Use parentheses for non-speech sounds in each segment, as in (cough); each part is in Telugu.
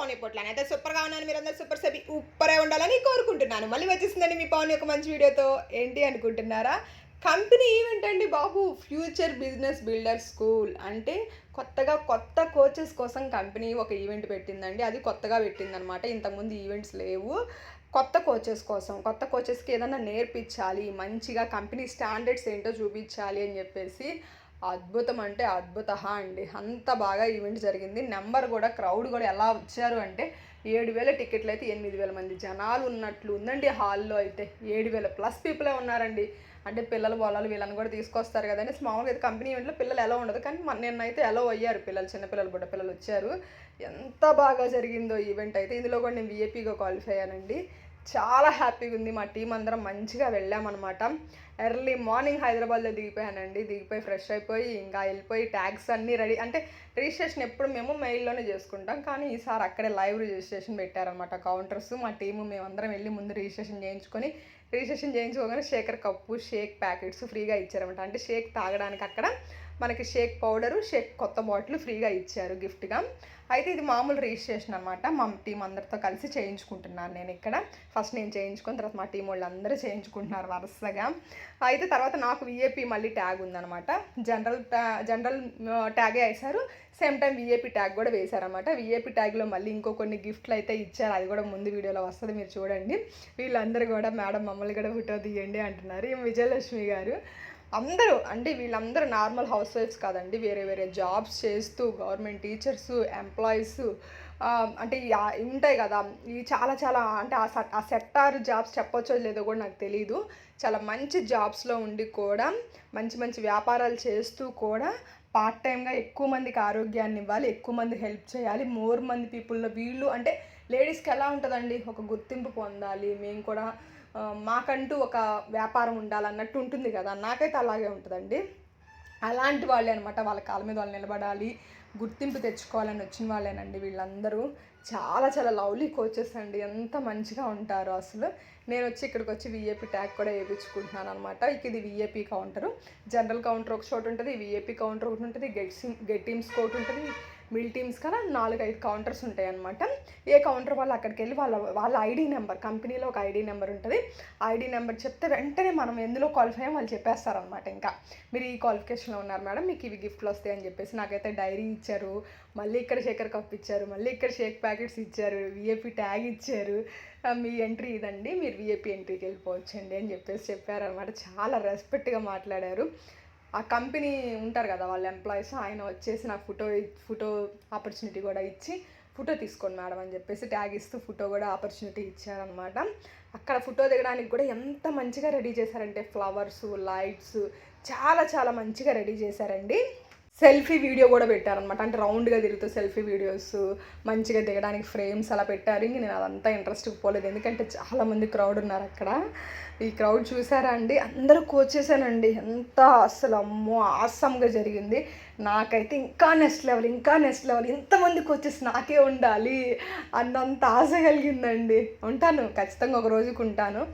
పవన్ పొట్లాను. అయితే సూపర్గా ఉన్నాను మీరు అందరూ సూపర్ సెబి ఉప్పరే ఉండాలని కోరుకుంటున్నాను. మళ్ళీ వచ్చేసిందండి మీ పవన్ యొక్క మంచి వీడియోతో. ఏంటి అనుకుంటున్నారా? కంపెనీ ఈవెంట్ అండి బాబు ఫ్యూచర్ బిజినెస్ బిల్డర్ స్కూల్. అంటే కొత్తగా కొత్త కోచెస్ కోసం కంపెనీ ఒక ఈవెంట్ పెట్టిందండి. అది కొత్తగా పెట్టిందనమాట. ఇంతకుముందు ఈవెంట్స్ లేవు. కొత్త కోచెస్ కోసం కొత్త కోచెస్కి ఏదైనా నేర్పించాలి మంచిగా కంపెనీ స్టాండర్డ్స్ ఏంటో చూపించాలి అని చెప్పేసి అద్భుతం అంటే అద్భుత అండి. అంత బాగా ఈవెంట్ జరిగింది. నెంబర్ కూడా క్రౌడ్ కూడా ఎలా వచ్చారు అంటే ఏడు వేల టికెట్లు అయితే ఎనిమిది వేల మంది జనాలు ఉన్నట్లు ఉందండి హాల్లో అయితే. ఏడు వేల ప్లస్ పీపులే ఉన్నారండి. అంటే పిల్లలు పొలాలు వీళ్ళని కూడా తీసుకొస్తారు కదండి. మామూలుగా అయితే కంపెనీ ఈవెంట్లో పిల్లలు ఎలా ఉండదు. కానీ మన నిన్నైతే ఎలా అయ్యారు పిల్లలు చిన్నపిల్లలు బుడ్డ పిల్లలు వచ్చారు. ఎంత బాగా జరిగిందో ఈవెంట్ అయితే. ఇందులో కూడా నేను విఏపీగా క్వాలిఫై అయ్యానండి. చాలా హ్యాపీగా ఉంది. మా టీం అందరం మంచిగా వెళ్ళామన్నమాట. ఎర్లీ మార్నింగ్ హైదరాబాద్లో దిగిపోయానండి. దిగిపోయి ఫ్రెష్ అయిపోయి ఇంకా వెళ్ళిపోయి ట్యాగ్స్ అన్నీ రెడీ. అంటే రిజిస్ట్రేషన్ ఎప్పుడు మేము మెయిల్లోనే చేసుకుంటాం. కానీ ఈసారి అక్కడే లైవ్ రిజిస్ట్రేషన్ పెట్టారనమాట కౌంటర్స్. మా టీము మేమందరం వెళ్ళి ముందు రిజిస్ట్రేషన్ చేయించుకొని రిజిస్ట్రేషన్ చేయించుకోగానే షేకర్ కప్పు షేక్ ప్యాకెట్స్ ఫ్రీగా ఇచ్చారనమాట అంటే షేక్ తాగడానికి అక్కడ మనకి షేక్ పౌడరు షేక్ కొత్త బాటిల్ ఫ్రీగా ఇచ్చారు గిఫ్ట్గా. అయితే ఇది మామూలు రిజిస్ట్రేషన్ అనమాట మా టీం అందరితో కలిసి చేయించుకుంటున్నాను నేను ఇక్కడ. ఫస్ట్ నేను చేయించుకున్న తర్వాత మా టీం వాళ్ళు అందరూ చేయించుకుంటున్నారు వరుసగా. అయితే తర్వాత నాకు విఏపీ మళ్ళీ ట్యాగ్ ఉందన్నమాట. జనరల్ జనరల్ ట్యాగే వేశారు. సేమ్ టైం విఏపీ ట్యాగ్ కూడా వేశారనమాట విఏపీ ట్యాగ్లో మళ్ళీ ఇంకో కొన్ని గిఫ్ట్లు అయితే ఇచ్చారు. అది కూడా ముందు వీడియోలో వస్తుంది మీరు చూడండి. వీళ్ళందరూ కూడా మేడం మమ్మల్ని కూడా ఫోటో తీయండి అంటున్నారు. విజయలక్ష్మి గారు. అందరూ అంటే వీళ్ళందరూ నార్మల్ హౌస్ వైఫ్స్ కాదండి. వేరే వేరే జాబ్స్ చేస్తూ గవర్నమెంట్ టీచర్స్ ఎంప్లాయీస్ అంటే ఉంటాయి కదా. ఈ చాలా చాలా అంటే ఆ ఆ సెక్టార్ జాబ్స్ చెప్పొచ్చో లేదో కూడా నాకు తెలియదు చాలా మంచి జాబ్స్లో ఉండి కూడా మంచి మంచి వ్యాపారాలు చేస్తూ కూడా పార్ట్ టైంగా ఎక్కువ మందికి ఆరోగ్యాన్ని ఇవ్వాలి ఎక్కువ మంది హెల్ప్ చేయాలి మోర్ మంది పీపుల్లో వీళ్ళు అంటే లేడీస్కి ఎలా ఉంటుందండి? ఒక గుర్తింపు పొందాలి. మేము కూడా మాకంటూ ఒక వ్యాపారం ఉండాలన్నట్టు ఉంటుంది కదా. నాకైతే అలాగే ఉంటుందండి. అలాంటి వాళ్ళే అనమాట వాళ్ళ కాళ్ళ మీద వాళ్ళు నిలబడాలి గుర్తింపు తెచ్చుకోవాలని వచ్చిన వాళ్ళేనండి వీళ్ళందరూ. చాలా చాలా లవ్లీ కోచెస్ అండి. ఎంత మంచిగా ఉంటారు అసలు. నేను వచ్చి ఇక్కడికి వచ్చి విఏపీ ట్యాగ్ కూడా వేయించుకుంటున్నాను అనమాట ఇక ఇది విఏపీ కౌంటరు. జనరల్ కౌంటర్ ఒక చోటు ఉంటుంది విఏపీ కౌంటర్ ఒకటి ఉంటుంది గెట్ సిమ్ గెట్ టీమ్స్ ఒకటి ఉంటుంది మిల్ టీమ్స్ కదా నాలుగు ఐదు కౌంటర్స్ ఉంటాయి అనమాట ఏ కౌంటర్ వాళ్ళు అక్కడికి వెళ్ళి వాళ్ళ వాళ్ళ ఐడి నెంబర్ కంపెనీలో ఒక ఐడి నెంబర్ ఉంటుంది. ఐడి నెంబర్ చెప్తే వెంటనే మనం ఎందులో క్వాలిఫై అయ్యాం వాళ్ళు చెప్పేస్తారనమాట ఇంకా. మీరు ఈ క్వాలిఫికేషన్లో ఉన్నారు మేడం మీకు ఇవి గిఫ్ట్లు వస్తాయి అని చెప్పేసి నాకైతే డైరీ ఇచ్చారు మళ్ళీ ఇక్కడ షేకర్ కప్ ఇచ్చారు మళ్ళీ ఇక్కడ షేక్ ప్యాకెట్స్ ఇచ్చారు విఏపీ ట్యాగ్ ఇచ్చారు. మీ ఎంట్రీ ఇదండి మీరు విఏపీ ఎంట్రీకి వెళ్ళిపోవచ్చండి అని చెప్పేసి చెప్పారనమాట చాలా రెస్పెక్ట్గా మాట్లాడారు. ఆ కంపెనీ ఉంటారు కదా వాళ్ళ ఎంప్లాయీస్ ఆయన వచ్చేసి నాకు ఫోటో ఫోటో ఆపర్చునిటీ కూడా ఇచ్చి ఫోటో తీసుకోండి మేడం అని చెప్పేసి ట్యాగ్ ఇస్తూ ఫోటో కూడా ఆపర్చునిటీ ఇచ్చారనమాట అక్కడ ఫోటో దిగడానికి కూడా ఎంత మంచిగా రెడీ చేశారంటే ఫ్లవర్స్ లైట్స్ చాలా చాలా మంచిగా రెడీ చేశారండి. సెల్ఫీ వీడియో కూడా పెట్టారనమాట అంటే రౌండ్గా తిరుగుతూ సెల్ఫీ వీడియోస్ మంచిగా దిగడానికి ఫ్రేమ్స్ అలా పెట్టారు. ఇంక నేను అదంతా ఇంట్రెస్ట్కి పోలేదు. ఎందుకంటే చాలామంది క్రౌడ్ ఉన్నారు అక్కడ. ఈ క్రౌడ్ చూసారా అండి? అందరూ కోచేసానండి ఎంత అసలు అమ్మో ఆసమ్గా జరిగింది. నాకైతే ఇంకా నెక్స్ట్ లెవెల్ ఇంకా నెక్స్ట్ లెవెల్ ఇంతమంది కోచెస్ నాకే ఉండాలి అన్నంత ఆశ కలిగిందండి. ఉంటాను ఖచ్చితంగా ఒక రోజుకు ఉంటాను.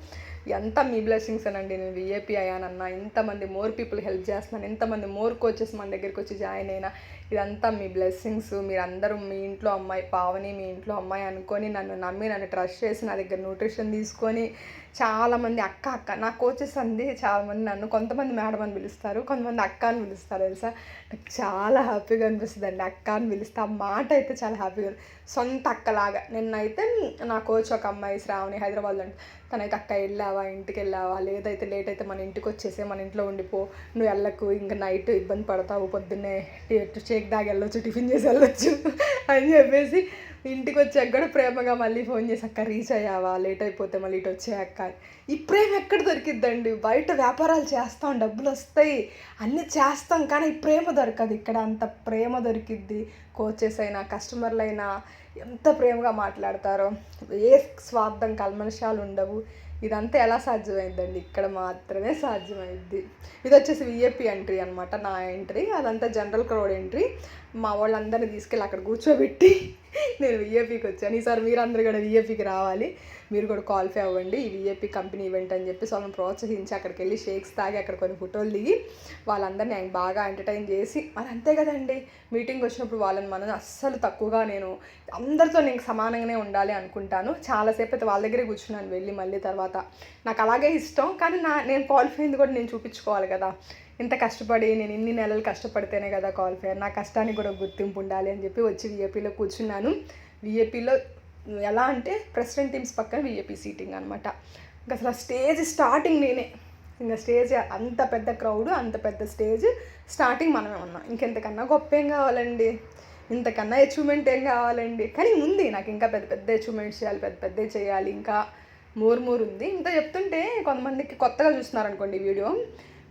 ఎంత మీ బ్లెస్సింగ్స్ అనండి. నేను విఏపీ అయ్యానన్నా. ఇంతమంది మోర్ పీపుల్ హెల్ప్ చేస్తున్నాను ఇంతమంది మోర్ కోచెస్ మన దగ్గరికి వచ్చి జాయిన్ అయినా. ఇదంతా మీ బ్లెస్సింగ్స్ మీరందరూ మీ ఇంట్లో అమ్మాయి పావని మీ ఇంట్లో అమ్మాయి అనుకొని నన్ను నమ్మి నన్ను ట్రస్ట్ చేసి నా దగ్గర న్యూట్రిషన్ తీసుకొని చాలామంది అక్క అక్క నా కోచెస్ అంది చాలామంది నన్ను. కొంతమంది మేడం అని పిలుస్తారు కొంతమంది అక్క అని పిలుస్తారు తెలుసా? నాకు చాలా హ్యాపీగా అనిపిస్తుంది అండి అక్క అని పిలుస్తే. ఆ మాట అయితే చాలా హ్యాపీగా సొంత అక్కలాగా. నిన్నైతే నా కోచ్ ఒక అమ్మాయి శ్రావణి హైదరాబాద్లో తనైతే అక్క వెళ్ళావా? ఇంటికి వెళ్ళావా? లేదైతే లేట్ అయితే మన ఇంటికి వచ్చేసే మన ఇంట్లో ఉండిపో. నువ్వు వెళ్ళకు ఇంకా నైట్ ఇబ్బంది పడతావు పొద్దున్నే టీ- షేక్ దాగి వెళ్ళొచ్చు టిఫిన్ చేసి వెళ్ళొచ్చు అని చెప్పేసి ఇంటికి వచ్చాక కూడా ప్రేమగా మళ్ళీ ఫోన్ చేసి అక్క రీచ్ అయ్యావా? లేట్ అయిపోతే మళ్ళీ ఇటు వచ్చే అక్క. ఈ ప్రేమ ఎక్కడ దొరికిద్దండి? బయట వ్యాపారాలు చేస్తాం డబ్బులు వస్తాయి అన్నీ చేస్తాం కానీ ఈ ప్రేమ దొరకదు. ఇక్కడ అంత ప్రేమ దొరికిద్ది. కోచెస్ అయినా కస్టమర్లు అయినా ఎంత ప్రేమగా మాట్లాడతారో. ఏ స్వార్థం కల్మషాలు ఉండవు. ఇదంతా ఎలా సాధ్యమైందండి? ఇక్కడ మాత్రమే సాధ్యమైంది. ఇది వచ్చేసి విఏపీ ఎంట్రీ అనమాట నా ఎంట్రీ అదంతా జనరల్ క్రౌడ్ ఎంట్రీ మా వాళ్ళందరినీ తీసుకెళ్ళి అక్కడ కూర్చోబెట్టి (laughs) నేను విఏపీకి వచ్చాను. ఈసారి మీరందరూ కూడా విఏపీకి రావాలి. మీరు కూడా క్వాలిఫై అవ్వండి. ఈ విఏపీ కంపెనీ ఈవెంట్ అని చెప్పి వాళ్ళని ప్రోత్సహించి అక్కడికి వెళ్ళి షేక్స్ తాగి అక్కడ కొన్ని ఫోటోలు దిగి వాళ్ళందరినీ ఆయన బాగా ఎంటర్టైన్ చేసి మరి అంతే కదండి. మీటింగ్ వచ్చినప్పుడు వాళ్ళని మనం అస్సలు తక్కువగా నేను అందరితో నేను సమానంగానే ఉండాలి అనుకుంటాను. చాలాసేపు అయితే వాళ్ళ దగ్గరే కూర్చున్నాను. వెళ్ళి మళ్ళీ తర్వాత తర్వాత. నాకు అలాగే ఇష్టం కానీ నా నేను క్వాలిఫై అయింది కూడా నేను చూపించుకోవాలి కదా. ఇంత కష్టపడి నేను ఇన్ని నెలలు కష్టపడితేనే కదా క్వాలిఫై నా కష్టానికి కూడా గుర్తింపు ఉండాలి అని చెప్పి వచ్చి విఏపీలో కూర్చున్నాను. విఏపీలో ఎలా అంటే ప్రెసిడెంట్ టీమ్స్ పక్కన విఏపీ సీటింగ్ అనమాట ఇంకా అసలు ఆ స్టేజ్ స్టార్టింగ్ నేనే. ఇంకా స్టేజ్ అంత పెద్ద క్రౌడ్ అంత పెద్ద స్టేజ్ స్టార్టింగ్ మనమే ఉన్నాం. ఇంకెంతకన్నా గొప్ప ఏం కావాలండి? ఇంతకన్నా అచీవ్మెంట్ ఏం కావాలండి? కానీ ఉంది నాకు ఇంకా పెద్ద పెద్ద అచీవ్మెంట్స్ చేయాలి పెద్ద పెద్ద చేయాలి. ఇంకా మోర్ మోర్ ఉంది. ఇంత చెప్తుంటే కొంతమందికి కొత్తగా చూస్తున్నారు అనుకోండి ఈ వీడియో.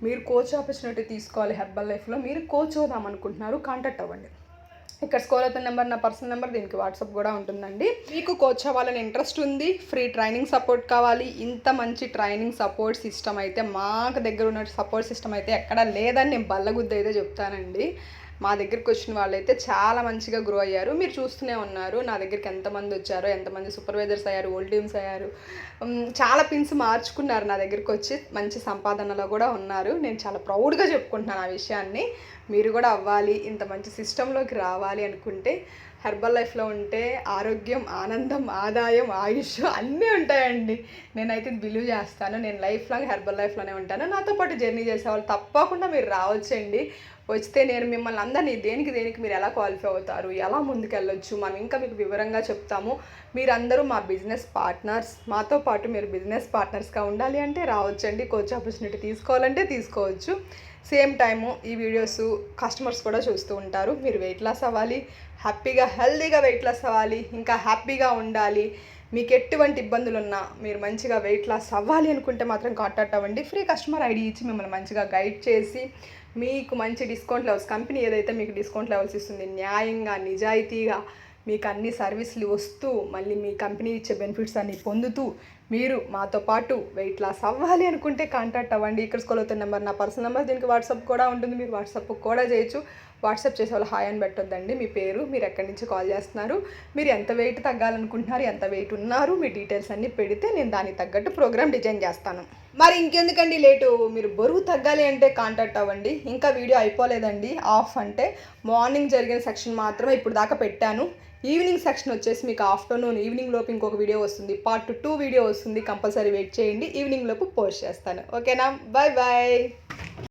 మీరు కోచ్ ఆపర్చునిటీ తీసుకోవాలి హెర్బల్ లైఫ్లో. మీరు కోచ్ అవుదాం అనుకుంటున్నారు కాంటాక్ట్ అవ్వండి. ఇక్కడ స్కోర్ అవుతున్న నెంబర్ నా పర్సనల్ నెంబర్ దీనికి వాట్సాప్ కూడా ఉంటుందండి. మీకు కోచ్ అవ్వాలని ఇంట్రెస్ట్ ఉంది ఫ్రీ ట్రైనింగ్ సపోర్ట్ కావాలి. ఇంత మంచి ట్రైనింగ్ సపోర్ట్ సిస్టమ్ అయితే మాకు దగ్గర ఉన్న సపోర్ట్ సిస్టమ్ అయితే ఎక్కడ లేదని నేను బల్లగుద్ది అయితే చెప్తానండి. మా దగ్గరికి వచ్చిన వాళ్ళైతే చాలా మంచిగా గ్రో అయ్యారు. మీరు చూస్తూనే ఉన్నారు నా దగ్గరికి ఎంతమంది వచ్చారో ఎంతమంది సూపర్వైజర్స్ అయ్యారు ఓల్డ్ టీమ్స్ అయ్యారు. చాలా పిన్స్ మార్చుకున్నారు నా దగ్గరికి వచ్చి మంచి సంపాదనలో కూడా ఉన్నారు. నేను చాలా ప్రౌడ్గా చెప్పుకుంటున్నాను ఆ విషయాన్ని. మీరు కూడా అవ్వాలి ఇంత మంచి సిస్టంలోకి రావాలి అనుకుంటే హెర్బల్ లైఫ్లో ఉంటే ఆరోగ్యం ఆనందం ఆదాయం ఆయుష్ అన్నీ ఉంటాయండి. నేనైతే బిలీవ్ చేస్తాను. నేను లైఫ్ లాంగ్ హెర్బల్ లైఫ్లోనే ఉంటాను. నాతో పాటు జర్నీ చేసేవాళ్ళు తప్పకుండా మీరు రావచ్చండి. వస్తే నేను మిమ్మల్ని అందరినీ దేనికి దేనికి మీరు ఎలా క్వాలిఫై అవుతారు ఎలా ముందుకెళ్ళొచ్చు మనం ఇంకా మీకు వివరంగా చెప్తాము. మీరందరూ మా బిజినెస్ పార్ట్నర్స్ మాతో పాటు మీరు బిజినెస్ పార్ట్నర్స్గా ఉండాలి అంటే రావచ్చండి. కోచ్ ఆపర్చునిటీ తీసుకోవాలంటే తీసుకోవచ్చు. సేమ్ టైము ఈ వీడియోస్ కస్టమర్స్ కూడా చూస్తూ ఉంటారు. మీరు వెయిట్ లాస్ అవ్వాలి హ్యాపీగా హెల్దీగా వెయిట్ లాస్ అవ్వాలి ఇంకా హ్యాపీగా ఉండాలి. మీకు ఎటువంటి ఇబ్బందులు ఉన్నా మీరు మంచిగా వెయిట్ లాస్ అవ్వాలి అనుకుంటే మాత్రం కాంటాక్ట్ అవ్వండి. ఫ్రీ కస్టమర్ ఐడి ఇచ్చి మిమ్మల్ని మంచిగా గైడ్ చేసి మీకు మంచి డిస్కౌంట్ లెవెల్స్ కంపెనీ ఏదైతే మీకు డిస్కౌంట్ లెవెల్స్ ఇస్తుంది న్యాయంగా నిజాయితీగా మీకు అన్ని సర్వీసులు వస్తూ మళ్ళీ మీ కంపెనీ ఇచ్చే బెనిఫిట్స్ అన్ని పొందుతూ మీరు మాతో పాటు వెయిట్ లాస్ అవ్వాలి అనుకుంటే కాంటాక్ట్ అవ్వండి. ఇక్కడ స్కూల్ అవుతున్న నెంబర్ నా పర్సనల్ నెంబర్ దీనికి వాట్సాప్ కూడా ఉంటుంది. మీరు వాట్సాప్ కూడా చేయొచ్చు. వాట్సాప్ చేసే వాళ్ళు హాయ్ అని పెట్టొద్దండి. మీ పేరు మీరు ఎక్కడి నుంచి కాల్ చేస్తున్నారు మీరు ఎంత వెయిట్ తగ్గాలనుకుంటున్నారు ఎంత వెయిట్ ఉన్నారు మీ డీటెయిల్స్ అన్నీ పెడితే నేను దానికి తగ్గట్టు ప్రోగ్రామ్ డిజైన్ చేస్తాను. మరి ఇంకెందుకండి లేటు? మీరు బరువు తగ్గాలి అంటే కాంటాక్ట్ అవ్వండి. ఇంకా వీడియో అయిపోలేదండి. ఆఫ్ అంటే మార్నింగ్ జరిగిన సెక్షన్ మాత్రమే ఇప్పుడు దాకా పెట్టాను. ఈవినింగ్ సెక్షన్ వచ్చేసి మీకు ఆఫ్టర్నూన్ ఈవినింగ్ లోపు ఇంకొక వీడియో వస్తుంది. పార్ట్ టూ వీడియో వస్తుంది కంపల్సరీ వెయిట్ చేయండి. ఈవినింగ్ లోపు పోస్ట్ చేస్తాను. ఓకేనా? Bye bye